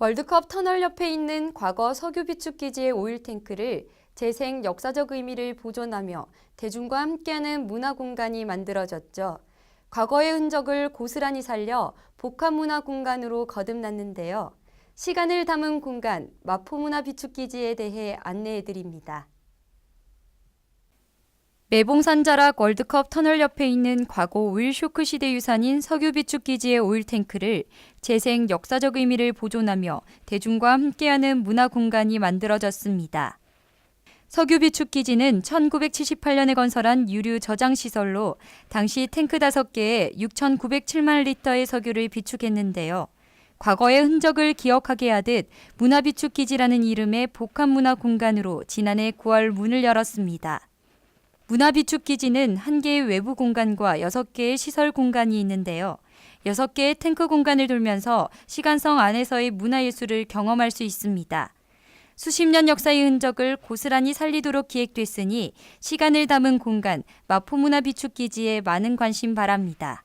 월드컵 터널 옆에 있는 과거 석유 비축 기지의 오일 탱크를 재생 역사적 의미를 보존하며 대중과 함께하는 문화 공간이 만들어졌죠. 과거의 흔적을 고스란히 살려 복합 문화 공간으로 거듭났는데요. 시간을 담은 공간 마포문화 비축 기지에 대해 안내해 드립니다. 매봉산자락 월드컵 터널 옆에 있는 과거 오일 쇼크 시대 유산인 석유 비축 기지의 오일 탱크를 재생 역사적 의미를 보존하며 대중과 함께하는 문화 공간이 만들어졌습니다. 석유 비축 기지는 1978년에 건설한 유류 저장 시설로 당시 탱크 5개에 6,907만 리터의 석유를 비축했는데요. 과거의 흔적을 기억하게 하듯 문화 비축 기지라는 이름의 복합 문화 공간으로 지난해 9월 문을 열었습니다. 문화비축기지는 한 개의 외부 공간과 여섯 개의 시설 공간이 있는데요. 여섯 개의 탱크 공간을 돌면서 시간성 안에서의 문화예술을 경험할 수 있습니다. 수십 년 역사의 흔적을 고스란히 살리도록 기획됐으니 시간을 담은 공간 마포문화비축기지에 많은 관심 바랍니다.